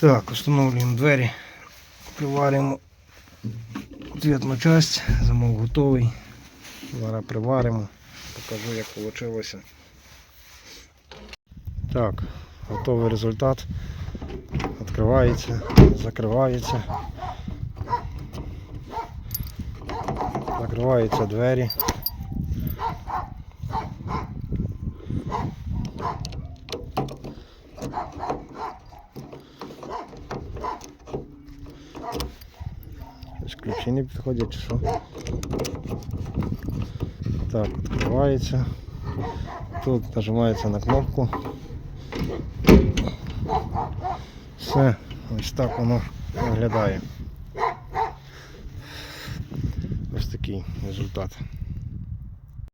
Так, встановлюємо двері, приварюємо ответну часть, замок готовий. Зараз приваримо, покажу як вийшло. Так, готовий результат. Відкривається, закривається. Закриваються двері. Щось ключі не підходять чи що. Так, відкривається. Тут нажимається на кнопку. Все, ось так воно виглядає. Ось такий результат.